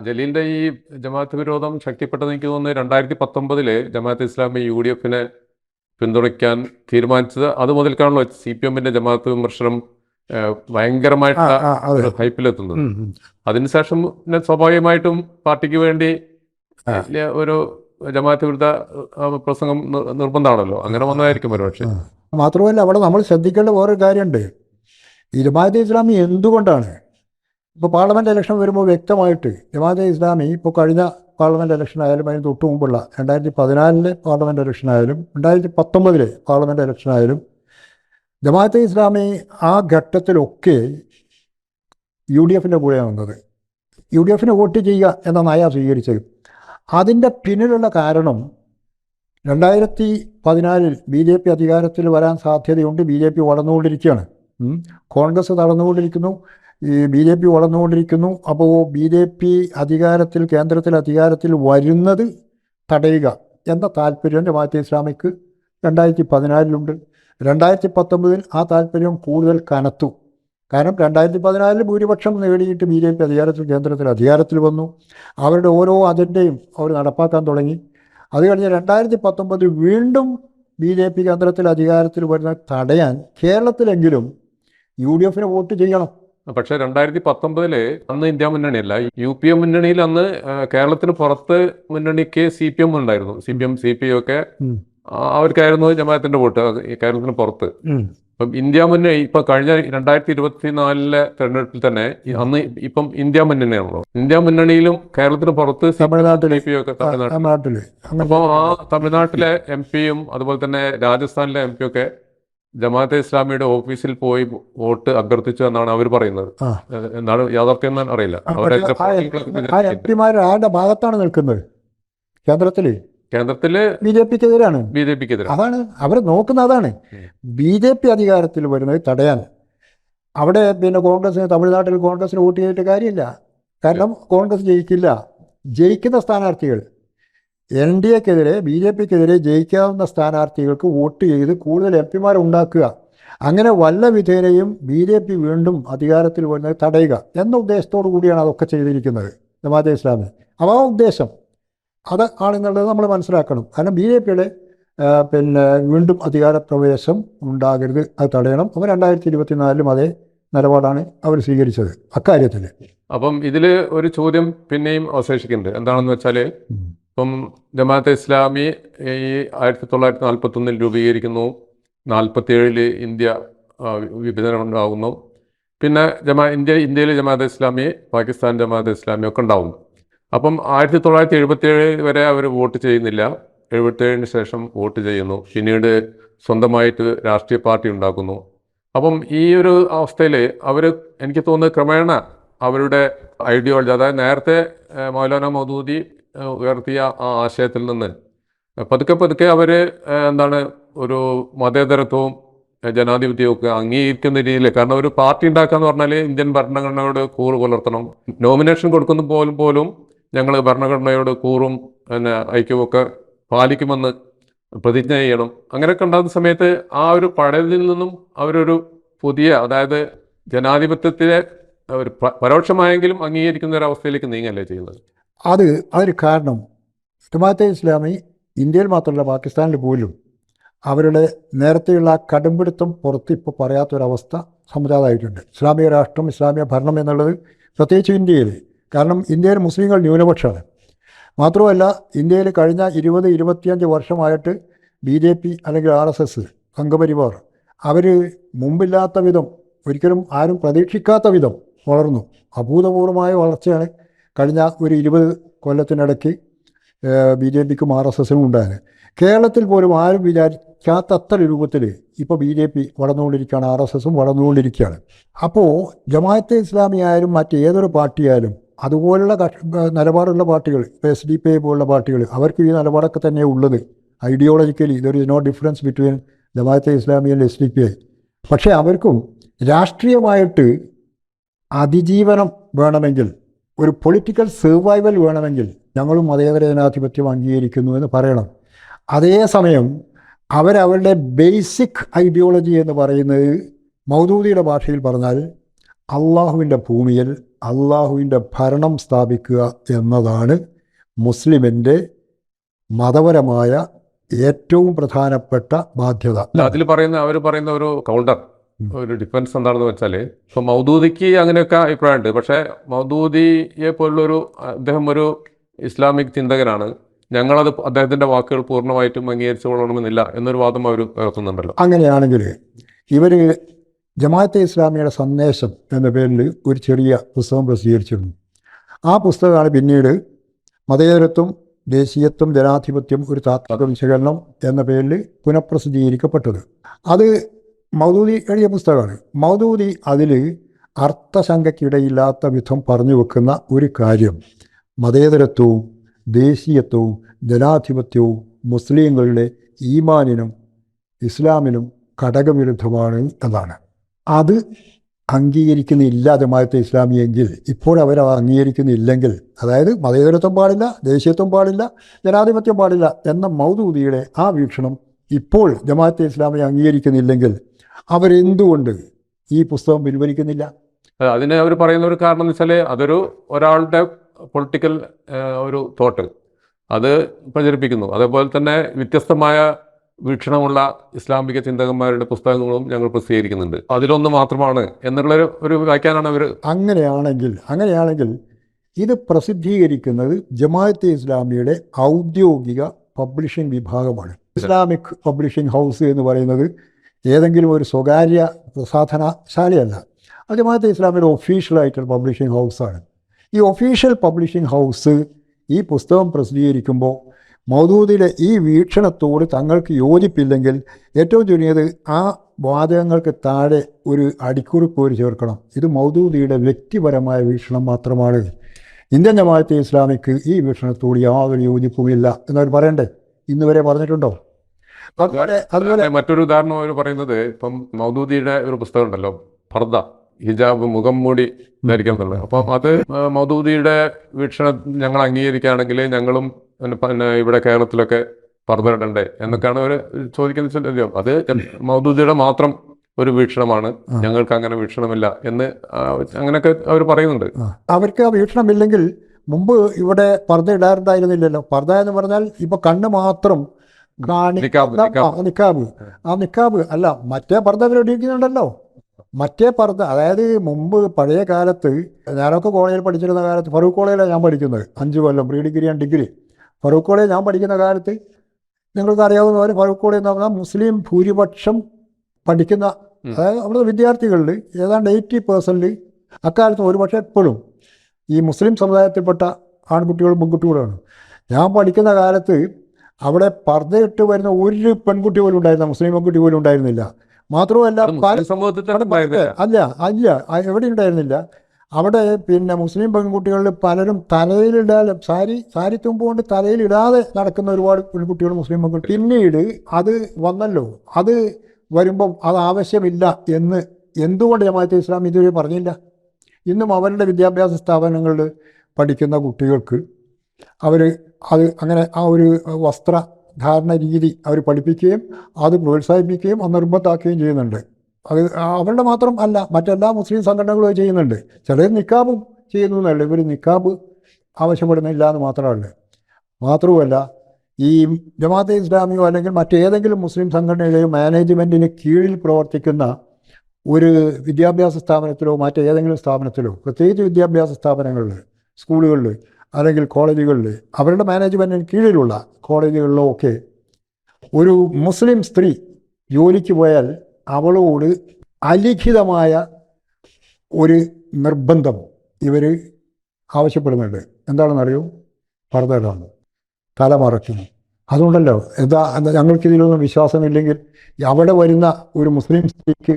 ജലീലിന്റെ ഈ ജമാഅത്ത് വിരോധം ശക്തിപ്പെട്ടത് എനിക്ക് തോന്നുന്നത് രണ്ടായിരത്തി പത്തൊമ്പതിൽ ജമാഅത്ത് ഇസ്ലാമി യു ഡി എഫിനെ പിന്തുണയ്ക്കാൻ തീരുമാനിച്ചത് അത് മുതൽക്കാണല്ലോ സി പി എമ്മിന്റെ ജമാഅത്ത് വിമർശനം ഭയങ്കരമായിട്ട് ഹൈപ്പിലെത്തുന്നത്. അതിനുശേഷം പിന്നെ സ്വാഭാവികമായിട്ടും പാർട്ടിക്ക് വേണ്ടി ഒരു ജമാഅത്ത് വിരുദ്ധ പ്രസംഗം നിർ- നിർബന്ധമാണല്ലോ. അങ്ങനെ വന്നതായിരിക്കും ഒരുപക്ഷെ. മാത്രമല്ല അവിടെ നമ്മൾ ശ്രദ്ധിക്കേണ്ട വേറൊരു കാര്യമുണ്ട്. ജമാഅത്തെ ഇസ്ലാമി എന്തുകൊണ്ടാണ് ഇപ്പോൾ പാർലമെന്റ് ഇലക്ഷൻ വരുമ്പോൾ വ്യക്തമായിട്ട് ജമാഅത്തെ ഇസ്ലാമി ഇപ്പോൾ കഴിഞ്ഞ പാർലമെന്റ് ഇലക്ഷൻ ആയാലും അതിന് തൊട്ട് മുമ്പുള്ള രണ്ടായിരത്തി പതിനാലിലെ പാർലമെന്റ് ഇലക്ഷൻ ആയാലും രണ്ടായിരത്തി പത്തൊമ്പതിലെ പാർലമെന്റ് ഇലക്ഷൻ ആയാലും ജമാഅത്തെ ഇസ്ലാമി ആ ഘട്ടത്തിലൊക്കെ യു ഡി എഫിന്റെ കൂടെയാണ് വന്നത് യു ഡി എഫിന് വോട്ട് ചെയ്യുക എന്ന നയ സ്വീകരിച്ചത്. അതിന്റെ പിന്നിലുള്ള കാരണം രണ്ടായിരത്തി പതിനാലിൽ ബി ജെ പി അധികാരത്തിൽ വരാൻ സാധ്യതയുണ്ട്. ബി ജെ പി വളർന്നുകൊണ്ടിരിക്കുകയാണ് കോൺഗ്രസ് തളർന്നുകൊണ്ടിരിക്കുന്നു. ഈ ബി ജെ പി വളർന്നുകൊണ്ടിരിക്കുന്നു. അപ്പോൾ ബി ജെ പി അധികാരത്തിൽ കേന്ദ്രത്തിൽ അധികാരത്തിൽ വരുന്നത് തടയുക എന്ന താല്പര്യം ജമാഅത്തെ ഇസ്ലാമിക്ക് രണ്ടായിരത്തി പതിനാലിലുണ്ട് രണ്ടായിരത്തി പത്തൊമ്പതിൽ ആ താല്പര്യം കൂടുതൽ കനത്തു. കാരണം രണ്ടായിരത്തി പതിനാലിൽ ഭൂരിപക്ഷം നേടിയിട്ട് ബി ജെ പി അധികാരത്തിൽ കേന്ദ്രത്തിൽ അധികാരത്തിൽ വന്നു. അവരുടെ ഓരോ അജണ്ടയും അവർ നടപ്പാക്കാൻ തുടങ്ങി. അത് കഴിഞ്ഞ് രണ്ടായിരത്തി പത്തൊമ്പതിൽ വീണ്ടും ബി ജെ പി കേന്ദ്രത്തിൽ അധികാരത്തിൽ വരുന്ന തടയാൻ കേരളത്തിലെങ്കിലും യു ഡി എഫിന് വോട്ട് ചെയ്യണം. പക്ഷെ രണ്ടായിരത്തി പത്തൊമ്പതിൽ അന്ന് ഇന്ത്യ മുന്നണിയല്ല. യു പി എം മുന്നണിയിൽ അന്ന് കേരളത്തിന് പുറത്ത് മുന്നണിക്ക് സി പി എം ഉണ്ടായിരുന്നു. C P M C P ഒക്കെ അവർക്കായിരുന്നു ജമാഅത്തിന്റെ വോട്ട് കേരളത്തിന് പുറത്ത്. ഇപ്പം ഇന്ത്യ മുന്നണി ഇപ്പൊ കഴിഞ്ഞ രണ്ടായിരത്തി ഇരുപത്തിനാലിലെ തെരഞ്ഞെടുപ്പിൽ തന്നെ അന്ന് ഇപ്പം ഇന്ത്യ മുന്നണിയാണല്ലോ. ഇന്ത്യ മുന്നണിയിലും കേരളത്തിന് പുറത്ത് തമിഴ്നാട്ടിലെ. ഒക്കെ തമിഴ്നാട്ടിൽ തമിഴ്നാട്ടിൽ അപ്പോൾ ആ തമിഴ്നാട്ടിലെ എം പിയും അതുപോലെ തന്നെ രാജസ്ഥാനിലെ എം പി ഒക്കെ ജമാഅത്തെ ഇസ്ലാമിയുടെ ഓഫീസിൽ പോയി വോട്ട് അഭ്യർത്ഥിച്ചു എന്നാണ് അവർ പറയുന്നത്. എന്നാണ് എന്താണ് യാഥാർത്ഥ്യം എന്ന് അറിയില്ല. അവരെ ആരുടെ ഭാഗത്താണ് നിൽക്കുന്നത്? കേന്ദ്രത്തിൽ? കേന്ദ്രത്തിൽ ബി ജെ പിക്ക് എതിരാണ് ബി ജെ പിക്കെതിരെ അതാണ് അവർ നോക്കുന്ന അതാണ്. ബി ജെ പി അധികാരത്തിൽ വരുന്നത് തടയാൻ. അവിടെ പിന്നെ കോൺഗ്രസിന് തമിഴ്നാട്ടിൽ കോൺഗ്രസിന് വോട്ട് ചെയ്തിട്ട് കാര്യമില്ല. കാരണം കോൺഗ്രസ് ജയിക്കില്ല. ജയിക്കുന്ന സ്ഥാനാർത്ഥികൾ. എൻ ഡി എക്കെതിരെ ബി ജെ പിക്കെതിരെ ജയിക്കാവുന്ന സ്ഥാനാർത്ഥികൾക്ക് വോട്ട് ചെയ്ത് കൂടുതൽ എം പിമാരെ ഉണ്ടാക്കുക അങ്ങനെ വല്ല വിധേനയും ബി ജെ പി വീണ്ടും അധികാരത്തിൽ വരുന്നത് തടയുക എന്ന ഉദ്ദേശത്തോടു കൂടിയാണ് അതൊക്കെ ചെയ്തിരിക്കുന്നത്. ജമാഅത്തെ ഇസ്ലാമി. അപ്പോൾ ആ ഉദ്ദേശം അത് ആണെന്നുള്ളത് നമ്മൾ മനസ്സിലാക്കണം. കാരണം ബി ജെ പിയുടെ പിന്നെ വീണ്ടും അധികാര പ്രവേശം ഉണ്ടാകരുത് അത് തടയണം. അപ്പോൾ രണ്ടായിരത്തി ഇരുപത്തിനാലിലും അതേ നിലപാടാണ് അവർ സ്വീകരിച്ചത് അക്കാര്യത്തിൽ. അപ്പം ഇതിൽ ഒരു ചോദ്യം പിന്നെയും അവശേഷിക്കുന്നുണ്ട്. എന്താണെന്ന് വെച്ചാൽ ഇപ്പം ജമാഅത്തെ ഇസ്ലാമി ഈ ആയിരത്തി തൊള്ളായിരത്തി നാൽപ്പത്തി ഒന്നിൽ രൂപീകരിക്കുന്നു. നാൽപ്പത്തി ഏഴിൽ ഇന്ത്യ വിഭജനം ഉണ്ടാകുന്നു പിന്നെ ജമാ ഇന്ത്യ ഇന്ത്യയിലെ ജമാഅത്തെ ഇസ്ലാമി പാകിസ്ഥാൻ ജമാഅത്തെ ഇസ്ലാമി ഒക്കെ ഉണ്ടാവുന്നു അപ്പം ആയിരത്തി തൊള്ളായിരത്തി എഴുപത്തി ഏഴ് വരെ അവർ വോട്ട് ചെയ്യുന്നില്ല. എഴുപത്തേഴിന് ശേഷം വോട്ട് ചെയ്യുന്നു. പിന്നീട് സ്വന്തമായിട്ട് രാഷ്ട്രീയ പാർട്ടി ഉണ്ടാക്കുന്നു. അപ്പം ഈ ഒരു അവസ്ഥയിൽ അവർ എനിക്ക് തോന്നുന്നത് ക്രമേണ അവരുടെ ഐഡിയോളജി അതായത് നേരത്തെ മൗലാന മൗദൂദി ഉയർത്തിയ ആ ആശയത്തിൽ നിന്ന്. പതുക്കെ പതുക്കെ അവർ എന്താണ് ഒരു മതേതരത്വവും ജനാധിപത്യവും ഒക്കെ അംഗീകരിക്കുന്ന രീതിയിൽ കാരണം ഒരു പാർട്ടി ഉണ്ടാക്കാന്ന് പറഞ്ഞാൽ ഇന്ത്യൻ ഭരണഘടനയോട് കൂറ് പുലർത്തണം. നോമിനേഷൻ കൊടുക്കുന്ന പോലും പോലും ഞങ്ങൾ ഭരണഘടനയോട് കൂറും പിന്നെ ഐക്യവും ഒക്കെ പാലിക്കുമെന്ന് പ്രതിജ്ഞ ചെയ്യണം. അങ്ങനെയൊക്കെ ഉണ്ടാകുന്ന സമയത്ത് ആ ഒരു പഴയതിൽ നിന്നും അവരൊരു പുതിയ അതായത് ജനാധിപത്യത്തിലെ ഒരു പരോക്ഷമായെങ്കിലും അംഗീകരിക്കുന്ന ഒരു അവസ്ഥയിലേക്ക് നീങ്ങല്ലേ ചെയ്യുന്നത്? അത് അതിന് കാരണം. ജമാഅത്തെ ഇസ്ലാമി ഇന്ത്യയിൽ മാത്രമല്ല പാകിസ്ഥാനിൽ പോലും അവരുടെ നേരത്തെയുള്ള കടുംപിടുത്തം പുറത്ത് ഇപ്പോൾ പറയാത്തൊരവസ്ഥ സമുദായമായിട്ടുണ്ട്. ഇസ്ലാമിക രാഷ്ട്രം ഇസ്ലാമിക ഭരണം എന്നുള്ളത് പ്രത്യേകിച്ച് ഇന്ത്യയിൽ. കാരണം ഇന്ത്യയിൽ മുസ്ലിങ്ങൾ ന്യൂനപക്ഷമാണ്. മാത്രമല്ല ഇന്ത്യയിൽ കഴിഞ്ഞ ഇരുപത് ഇരുപത്തിയഞ്ച് വർഷമായിട്ട് ബി ജെ പി അല്ലെങ്കിൽ ആർ എസ് എസ് സംഘപരിവാർ അവർ മുമ്പില്ലാത്ത വിധം ഒരിക്കലും ആരും പ്രതീക്ഷിക്കാത്ത വിധം വളർന്നു. അഭൂതപൂർവമായ വളർച്ചയാണ് കഴിഞ്ഞ ഒരു ഇരുപത് കൊല്ലത്തിനിടയ്ക്ക് ബി ജെ പിക്കും ആർ എസ് എസിനും ഉണ്ടായത്. കേരളത്തിൽ പോലും ആരും വിചാരിക്കാത്ത അത്ര രൂപത്തിൽ ഇപ്പോൾ ബി ജെ പി വളർന്നുകൊണ്ടിരിക്കുകയാണ് ആർ എസ് എസും വളർന്നുകൊണ്ടിരിക്കുകയാണ്. അപ്പോൾ ജമാഅത്തെ ഇസ്ലാമി ആയാലും മറ്റേതൊരു പാർട്ടിയായാലും അതുപോലുള്ള നിലപാടുള്ള പാർട്ടികൾ ഇപ്പോൾ എസ് ഡി പി ഐ പോലുള്ള പാർട്ടികൾ അവർക്ക് ഈ നിലപാടൊക്കെ തന്നെ ഉള്ളത്. Ideologically is no difference between Jamaat e Islami and S D P I പക്ഷേ അവർക്കും രാഷ്ട്രീയമായിട്ട് അതിജീവനം വേണമെങ്കിൽ ഒരു പൊളിറ്റിക്കൽ സർവൈവൽ വേണമെങ്കിൽ ഞങ്ങളും മതേതര ജനാധിപത്യം അംഗീകരിക്കുന്നു എന്ന് പറയണം. അതേസമയം അവരവരുടെ ബേസിക് ഐഡിയോളജി എന്ന് പറയുന്നത് മൗദൂദിയുടെ ഭാഷയിൽ പറഞ്ഞാൽ അള്ളാഹുവിന്റെ ഭൂമിയിൽ അള്ളാഹുവിന്റെ ഭരണം സ്ഥാപിക്കുക എന്നതാണ് മുസ്ലിമിന്റെ മതപരമായ ഏറ്റവും പ്രധാനപ്പെട്ട ബാധ്യത. അതിൽ പറയുന്ന അവർ പറയുന്ന ഒരു കൗണ്ടർ. ഒരു ഡിഫൻസ് എന്താണെന്ന് വെച്ചാൽ ഇപ്പൊ മൗദൂദിക്ക് അങ്ങനെയൊക്കെ അഭിപ്രായമുണ്ട്. പക്ഷേ മൗദൂദിയെ പോലുള്ളൊരു അദ്ദേഹം ഒരു ഇസ്ലാമിക് ചിന്തകനാണ്. ഞങ്ങളത് അദ്ദേഹത്തിന്റെ വാക്കുകൾ പൂർണമായിട്ടും അംഗീകരിച്ചു കൊള്ളണമെന്നില്ല എന്നൊരു വാദം അവർ ഉയർത്തുന്നുണ്ടല്ലോ. അങ്ങനെയാണെങ്കിൽ ഇവർ ജമാഅത്തെ ഇസ്ലാമിയുടെ സന്ദേശം എന്ന പേരിൽ ഒരു ചെറിയ പുസ്തകം പ്രസിദ്ധീകരിച്ചിരുന്നു. ആ പുസ്തകമാണ് പിന്നീട് മതേതരത്വം ദേശീയത്വം ജനാധിപത്യം ഒരു താത്വിക വിശകലനം എന്ന പേരിൽ പുനഃപ്രസിദ്ധീകരിക്കപ്പെട്ടത്. അത് മൗദൂദി എഴുതിയ പുസ്തകമാണ്. മൗദൂദി അതിൽ അർത്ഥശങ്കയ്ക്കിടയില്ലാത്ത വിധം പറഞ്ഞു വെക്കുന്ന ഒരു കാര്യം. മതേതരത്വവും ദേശീയത്വവും ജനാധിപത്യവും മുസ്ലിങ്ങളുടെ ഈമാനിനും ഇസ്ലാമിനും ഘടകവിരുദ്ധമാണ് എന്നാണ്. അത് അംഗീകരിക്കുന്നില്ല ജമാഅത്തെ ഇസ്ലാമിയെങ്കിൽ ഇപ്പോൾ അവർ അംഗീകരിക്കുന്നില്ലെങ്കിൽ അതായത് മതേതരത്വം പാടില്ല ദേശീയത്വം പാടില്ല ജനാധിപത്യം പാടില്ല എന്ന മൗദൂദിയുടെ ആ വീക്ഷണം ഇപ്പോൾ ജമാഅത്തെ ഇസ്ലാമിയെ അംഗീകരിക്കുന്നില്ലെങ്കിൽ അവരെന്തുകൊണ്ട് ഈ പുസ്തകം പിൻവലിക്കുന്നില്ല? അത് അതിന് അവർ പറയുന്ന ഒരു കാരണം എന്ന് വെച്ചാൽ അതൊരു ഒരാളുടെ പൊളിറ്റിക്കൽ ഒരു തോട്ട്. അത് പ്രചരിപ്പിക്കുന്നു. അതേപോലെ തന്നെ വ്യത്യസ്തമായ വീക്ഷണമുള്ള ഇസ്ലാമിക ചിന്തകന്മാരുടെ പുസ്തകങ്ങളും ഞങ്ങൾ പ്രസിദ്ധീകരിക്കുന്നുണ്ട്. അതിലൊന്ന് മാത്രമാണ് എന്നുള്ള ഒരു- വ്യാഖ്യാനാണ് അവർ അങ്ങനെയാണെങ്കിൽ അങ്ങനെയാണെങ്കിൽ ഇത് പ്രസിദ്ധീകരിക്കുന്നത് ജമാഅത്തെ ഇസ്ലാമിയുടെ ഔദ്യോഗിക പബ്ലിഷിംഗ് വിഭാഗമാണ്. ഇസ്ലാമിക് പബ്ലിഷിംഗ് ഹൗസ് എന്ന് പറയുന്നത് ഏതെങ്കിലും ഒരു സ്വകാര്യ പ്രസാധനശാലയല്ല അത് ജമാഅത്തെ ഇസ്ലാമിന്റെ ഒഫീഷ്യലായിട്ടുള്ള പബ്ലിഷിംഗ് ഹൗസാണ് ഈ ഒഫീഷ്യൽ പബ്ലിഷിംഗ് ഹൗസ് ഈ പുസ്തകം പ്രസിദ്ധീകരിക്കുമ്പോൾ മൗദൂദിലെ ഈ വീക്ഷണത്തോട് തങ്ങൾക്ക് യോജിപ്പില്ലെങ്കിൽ ഏറ്റവും ചുരുങ്ങിയത് ആ വാചകങ്ങൾക്ക് താഴെ ഒരു അടിക്കുറിപ്പ് ഒരു ചേർക്കണം. ഇത് മൗദൂദിയുടെ വ്യക്തിപരമായ വീക്ഷണം മാത്രമാണ്. ഇന്ത്യൻ ജമാഅത്തെ ഇസ്ലാമിക്ക് ഈ വീക്ഷണത്തോട് യാതൊരു യോജിപ്പുമില്ല എന്നവർ പറയണ്ടേ? ഇന്ന് വരെ പറഞ്ഞിട്ടുണ്ടോ? അതുപോലെ മറ്റൊരു ഉദാഹരണം അവർ പറയുന്നത് ഇപ്പം മൗദൂദിയുടെ ഒരു പുസ്തകം ഉണ്ടല്ലോ ഫർദ ഹിജാബ് മുഖം മൂടി ധരിക്കണം എന്നുള്ളത് അപ്പം അത് മൗദൂദിയുടെ വീക്ഷണം ഞങ്ങൾ അംഗീകരിക്കുകയാണെങ്കിൽ ഞങ്ങളും പിന്നെ ഇവിടെ കേരളത്തിലൊക്കെ പറഞ്ഞിടണ്ടേ എന്നൊക്കെയാണ് അവർ ചോദിക്കുന്ന അത് മൗദൂദിയുടെ മാത്രം ഒരു വീക്ഷണമാണ് ഞങ്ങൾക്ക് അങ്ങനെ വീക്ഷണമില്ല എന്ന് അങ്ങനെയൊക്കെ അവർ പറയുന്നുണ്ട്. അവർക്ക് ആ വീക്ഷണമില്ലെങ്കിൽ മുമ്പ് ഇവിടെ പർദ്ദ ഇടാറുണ്ടായിരുന്നില്ലല്ലോ. പർദ്ദ എന്ന് പറഞ്ഞാൽ ഇപ്പൊ കണ്ണ് മാത്രം നിക്കാബ്, ആ, നിക്കാബ്. അല്ല മറ്റേ പർദ്ദ അവർ ഒടിയിക്കുന്നുണ്ടല്ലോ മറ്റേ പർദ്ദ അതായത് മുമ്പ് പഴയ കാലത്ത് ഞാനൊക്കെ കോളേജിൽ പഠിച്ചിരുന്ന കാലത്ത് ഫറൂഖ് കോളേജിലാണ് ഞാൻ പഠിക്കുന്നത്. അഞ്ച് കൊല്ലം pre degree and degree. Farook college ഞാൻ പഠിക്കുന്ന കാലത്ത് നിങ്ങൾക്ക് അറിയാവുന്ന പോലെ ഫറൂഖ് കോളേജ് എന്ന് പറഞ്ഞാൽ മുസ്ലിം ഭൂരിപക്ഷം പഠിക്കുന്ന. അതായത് അവിടുത്തെ വിദ്യാർത്ഥികളിൽ ഏതാണ്ട് എയ്റ്റി പേഴ്സന്റ് അക്കാലത്ത് ഒരുപക്ഷെ എപ്പോഴും ഈ മുസ്ലിം സമുദായത്തിൽപ്പെട്ട ആൺകുട്ടികളും പെൺകുട്ടികളുമാണ്. ഞാൻ പഠിക്കുന്ന കാലത്ത് അവിടെ പർദ്ദയിട്ട് വരുന്ന ഒരു പെൺകുട്ടി പോലും ഉണ്ടായിരുന്ന മുസ്ലിം പെൺകുട്ടി പോലും ഉണ്ടായിരുന്നില്ല. മാത്രമല്ല അല്ല അല്ല എവിടെ ഉണ്ടായിരുന്നില്ല. അവിടെ പിന്നെ മുസ്ലിം പെൺകുട്ടികളിൽ പലരും തലയിലിടാതെ സാരി സാരി തുമ്പ് കൊണ്ട് തലയിലിടാതെ നടക്കുന്ന ഒരുപാട് പെൺകുട്ടികൾ മുസ്ലിം പെൺകുട്ടി പിന്നീട് അത് വന്നല്ലോ. അത് വരുമ്പം അത് ആവശ്യമില്ല എന്ന് എന്തുകൊണ്ട് ജമാഅത്തെ ഇസ്ലാം ഇതുവരെ പറഞ്ഞില്ല? ഇന്നും അവരുടെ വിദ്യാഭ്യാസ സ്ഥാപനങ്ങളിൽ പഠിക്കുന്ന കുട്ടികൾക്ക് അവർ അത് അങ്ങനെ ആ ഒരു വസ്ത്രധാരണ രീതി അവർ പഠിപ്പിക്കുകയും അത് പ്രോത്സാഹിപ്പിക്കുകയും നിർബന്ധമാക്കുകയും ചെയ്യുന്നുണ്ട്. അത് അവരുടെ മാത്രം അല്ല മറ്റെല്ലാ മുസ്ലിം സംഘടനകളും ചെയ്യുന്നുണ്ട്. ചിലർ നിക്കാബും ചെയ്യുന്നു എന്നല്ല ഇവർ നിക്കാബ് ആവശ്യപ്പെടുന്നില്ല എന്ന് മാത്രമല്ല. മാത്രവുമല്ല ഈ ജമാഅത്തെ ഇസ്ലാമിയോ അല്ലെങ്കിൽ മറ്റേതെങ്കിലും മുസ്ലിം സംഘടനയുടെയോ മാനേജ്മെന്റിന് കീഴിൽ പ്രവർത്തിക്കുന്ന ഒരു വിദ്യാഭ്യാസ സ്ഥാപനത്തിലോ മറ്റേതെങ്കിലും സ്ഥാപനത്തിലോ പ്രത്യേകിച്ച് വിദ്യാഭ്യാസ സ്ഥാപനങ്ങളിൽ സ്കൂളുകളിൽ അല്ലെങ്കിൽ കോളേജുകളിൽ അവരുടെ മാനേജ്മെന്റിന് കീഴിലുള്ള കോളേജുകളിലോ ഒക്കെ ഒരു മുസ്ലിം സ്ത്രീ ജോലിക്ക് പോയാൽ അവളോട് അലിഖിതമായ ഒരു നിർബന്ധം ഇവർ ആവശ്യപ്പെടുന്നുണ്ട്. എന്താണെന്നറിയോ? പറഞ്ഞതാണ് തല മറയ്ക്കുന്നു. അതുകൊണ്ടല്ലോ എന്താ എന്താ ഞങ്ങൾക്ക് ഇതിലൊന്നും വിശ്വാസമില്ലെങ്കിൽ അവിടെ വരുന്ന ഒരു മുസ്ലിം സ്ത്രീക്ക്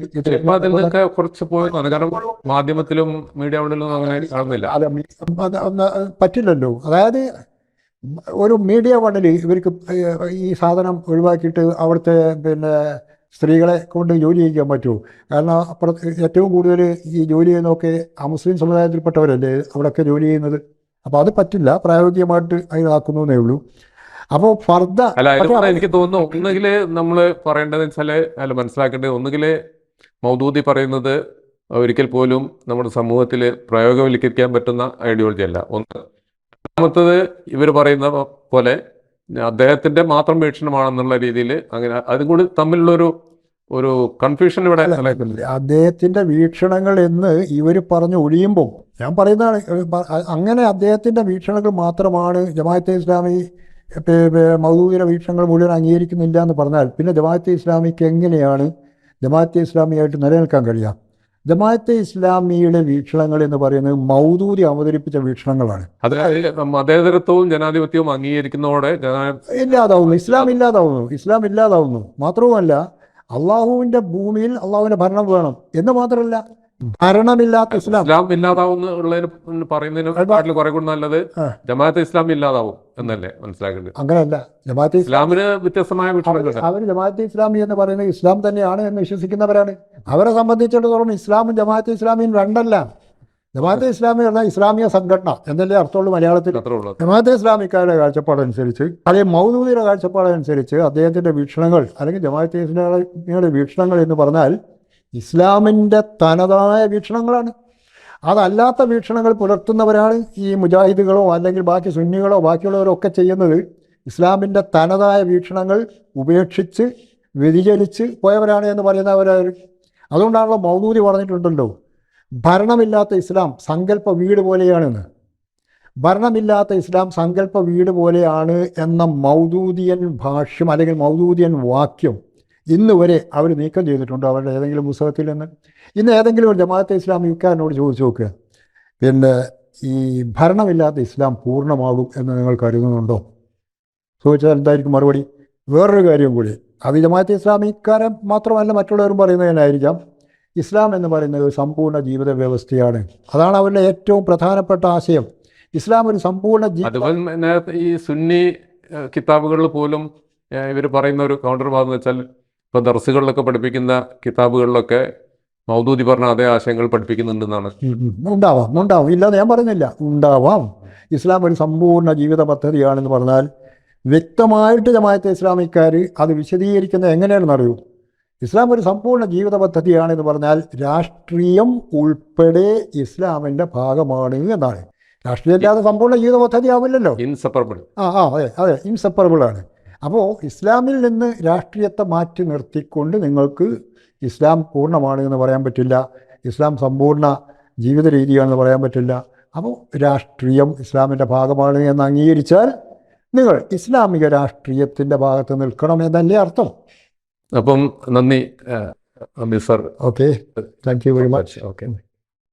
കുറച്ച് പോയെന്നാണ് കാരണം മാധ്യമത്തിലും മീഡിയകളിലും അങ്ങനെ കാണുന്നില്ല. അതെ പറ്റില്ലല്ലോ. അതായത് ഒരു മീഡിയ വണ്ണിൽ ഇവർക്ക് ഈ സാധനം ഒഴിവാക്കിയിട്ട് അവിടുത്തെ പിന്നെ സ്ത്രീകളെ കൊണ്ട് ജോലി ചെയ്യിക്കാൻ പറ്റുമോ കാരണം അപ്പുറത്ത് ഏറ്റവും കൂടുതൽ ഈ ജോലി ചെയ്യുന്നതൊക്കെ ആ മുസ്ലിം സമുദായത്തിൽപ്പെട്ടവരല്ലേ അവിടെയൊക്കെ ജോലി ചെയ്യുന്നത്. അപ്പോൾ അത് പറ്റില്ല. പ്രായോഗികമായിട്ട് അതിനാക്കുന്നേ ഉള്ളൂ. അപ്പോൾ ഫർദ അല്ല എനിക്ക് തോന്നുന്നു ഒന്നുകിൽ നമ്മൾ പറയേണ്ടതെന്ന് വെച്ചാൽ അല്ല മനസ്സിലാക്കേണ്ടത് ഒന്നുകിൽ മൗദൂദി പറയുന്നത് ഒരിക്കൽ പോലും നമ്മുടെ സമൂഹത്തിൽ പ്രയോഗവൽക്കരിക്കാൻ പറ്റുന്ന ഐഡിയോളജി അല്ല. ഒന്ന് രണ്ടാമത്തത് ഇവർ പറയുന്ന പോലെ അദ്ദേഹത്തിന്റെ മാത്രം വീക്ഷണമാണെന്നുള്ള രീതിയിൽ അങ്ങനെ അതും കൂടി തമ്മിലുള്ളൊരു ഒരു കൺഫ്യൂഷൻ ഇവിടെ അദ്ദേഹത്തിന്റെ വീക്ഷണങ്ങൾ എന്ന് ഇവർ പറഞ്ഞു ഒഴിയുമ്പോൾ ഞാൻ പറയുന്നതാണ് അങ്ങനെ അദ്ദേഹത്തിന്റെ വീക്ഷണങ്ങൾ മാത്രമാണ് ജമാഅത്തെ ഇസ്ലാമി മൗദൂദിയുടെ വീക്ഷണങ്ങൾ മുഴുവൻ അംഗീകരിക്കുന്നില്ല എന്ന് പറഞ്ഞാൽ പിന്നെ ജമാഅത്തെ ഇസ്ലാമിക്ക് എങ്ങനെയാണ് ജമാഅത്തെ ഇസ്ലാമിയായിട്ട് നിലനിൽക്കാൻ കഴിയുക? ജമാഅത്തെ ഇസ്ലാമിയുടെ വീക്ഷണങ്ങൾ എന്ന് പറയുന്നത് മൗദൂദി അവതരിപ്പിച്ച വീക്ഷണങ്ങളാണ്. മതേതരത്വവും ജനാധിപത്യവും അംഗീകരിക്കുന്നതോടെ ഇല്ലാതാവുന്നു. ഇസ്ലാം ഇല്ലാതാവുന്നു. ഇസ്ലാം ഇല്ലാതാവുന്നു. മാത്രവുമല്ല അള്ളാഹുവിന്റെ ഭൂമിയിൽ അള്ളാഹുവിന്റെ ഭരണം വേണം എന്ന് മാത്രമല്ല. ഭരണമില്ലാത്ത ഇസ്ലാം. ഇസ്ലാം ഇല്ലാതാവുന്ന ഉള്ളതിന് പറയുന്നതിനെക്കാട്ടിൽ കുറെ കൂടി നല്ലത് ജമാഅത്ത് ഇസ്ലാം ഇല്ലാതാവും എന്നല്ലേ മനസ്സിലാക്കേണ്ടത്? അങ്ങനെയല്ല. ജമാഅത്തെ ഇസ്ലാം ഇസ്ലാമിന് വ്യത്യസ്തമായ അവർ ജമാഅത്തെ ഇസ്ലാമി എന്ന് പറയുന്നത് ഇസ്ലാം തന്നെയാണ് എന്ന് വിശ്വസിക്കുന്നവരാണ്. അവരെ സംബന്ധിച്ചിടത്തോളം ഇസ്ലാമും ജമാഅത്ത് ഇസ്ലാമിയും രണ്ടല്ല. ജമാഅത്തെ ഇസ്ലാമി പറഞ്ഞാൽ ഇസ്ലാമിക സംഘടന എന്നല്ലേ അർത്ഥമുള്ളൂ മലയാളത്തിൽ. ജമാഅത്ത് ജമാഅത്തെ ഇസ്ലാമിക്കാരുടെ കാഴ്ചപ്പാടനുസരിച്ച് അല്ലെങ്കിൽ മൗദൂദിയുടെ കാഴ്ചപ്പാടനുസരിച്ച് അദ്ദേഹത്തിന്റെ വീക്ഷണങ്ങൾ അല്ലെങ്കിൽ ജമാഅത്തെ ഇസ്ലാമിയുടെ വീക്ഷണങ്ങൾ എന്ന് പറഞ്ഞാൽ ഇസ്ലാമിന്റെ തനതായ വീക്ഷണങ്ങളാണ്. അതല്ലാത്ത വീക്ഷണങ്ങൾ പുലർത്തുന്നവരാണ് ഈ മുജാഹിദുകളോ അല്ലെങ്കിൽ ബാക്കി സുന്നികളോ ബാക്കിയുള്ളവരോ ഒക്കെ ചെയ്യുന്നത്. ഇസ്ലാമിന്റെ തനതായ വീക്ഷണങ്ങൾ ഉപേക്ഷിച്ച് വ്യതിചലിച്ച് പോയവരാണ് എന്ന് പറയുന്നവരാണ് അതുകൊണ്ടാണല്ലോ മൗദൂദി പറഞ്ഞിട്ടുണ്ടല്ലോ ഭരണമില്ലാത്ത ഇസ്ലാം സങ്കല്പ വീട് പോലെയാണെന്ന്. ഭരണമില്ലാത്ത ഇസ്ലാം സങ്കല്പ വീട് പോലെയാണ് എന്ന മൗദൂദിയൻ ഭാഷ്യം അല്ലെങ്കിൽ മൗദൂദിയൻ വാക്യം ഇന്ന് വരെ അവർ നീക്കം ചെയ്തിട്ടുണ്ടോ? അവരുടെ ഏതെങ്കിലും പുസ്തകത്തിൽ നിന്ന്? ഇന്ന് ഏതെങ്കിലും ഒരു ജമാഅത്തെ ഇസ്ലാമിക്കാരനോട് ചോദിച്ചു നോക്കുക. പിന്നെ ഈ ഭരണമില്ലാത്ത ഇസ്ലാം പൂർണമാകും എന്ന് നിങ്ങൾ കരുതുന്നുണ്ടോ? ചോദിച്ചാൽ എന്തായിരിക്കും മറുപടി? വേറൊരു കാര്യം കൂടി. അത് ജമാഅത്തെ ഇസ്ലാമിക്കാരൻ മാത്രമല്ല മറ്റുള്ളവരും പറയുന്നതിനായിരിക്കാം ഇസ്ലാം എന്ന് പറയുന്നത് ഒരു സമ്പൂർണ ജീവിത വ്യവസ്ഥയാണ്. അതാണ് അവരുടെ ഏറ്റവും പ്രധാനപ്പെട്ട ആശയം. ഇസ്ലാം ഒരു സമ്പൂർണ ജീവിതം ഈ സുന്നി കിതാബുകളിൽ പോലും ഇവർ പറയുന്ന ഒരു കൗണ്ടർ ഭാഗം വെച്ചാൽ ഇപ്പൊ ദർസുകളിലൊക്കെ പഠിപ്പിക്കുന്ന കിതാബുകളിലൊക്കെ മൗദൂദി പറഞ്ഞ അതേ ആശയങ്ങൾ പഠിപ്പിക്കുന്നുണ്ടെന്നാണ്. ഉണ്ടാവാം ഉണ്ടാവും. ഇല്ല ഞാൻ പറഞ്ഞില്ല. ഉണ്ടാവാം. ഇസ്ലാം ഒരു സമ്പൂർണ ജീവിത പദ്ധതിയാണെന്ന് പറഞ്ഞാൽ വ്യക്തമായിട്ട് ജമാഅത്തെ ഇസ്ലാമിക്കാർ അത് വിശദീകരിക്കുന്നത് എങ്ങനെയാണെന്ന് അറിയൂ. ഇസ്ലാം ഒരു സമ്പൂർണ ജീവിത പദ്ധതിയാണെന്ന് പറഞ്ഞാൽ രാഷ്ട്രീയം ഉൾപ്പെടെ ഇസ്ലാമിന്റെ ഭാഗമാണ് എന്നാണ്. രാഷ്ട്രീയം ഇല്ലാതെ സമ്പൂർണ ജീവിത പദ്ധതി ആവില്ലല്ലോ. ഇൻസെപ്പറബിൾ ആ ആ അതെ അതെ. ഇൻസെപ്പറബിൾ ആണ്. അപ്പോൾ ഇസ്ലാമിൽ നിന്ന് രാഷ്ട്രീയത്തെ മാറ്റി നിർത്തിക്കൊണ്ട് നിങ്ങൾക്ക് ഇസ്ലാം പൂർണമാണ് എന്ന് പറയാൻ പറ്റില്ല. ഇസ്ലാം സമ്പൂർണ ജീവിത രീതിയാണെന്ന് പറയാൻ പറ്റില്ല. അപ്പോൾ രാഷ്ട്രീയം ഇസ്ലാമിന്റെ ഭാഗമാണ് എന്ന് അംഗീകരിച്ചാൽ നിങ്ങൾ ഇസ്ലാമിക രാഷ്ട്രീയത്തിന്റെ ഭാഗത്ത് നിൽക്കണം എന്നല്ലേ അർത്ഥം. അപ്പം നന്ദി Amir sir. Okay. Thank you very much okay.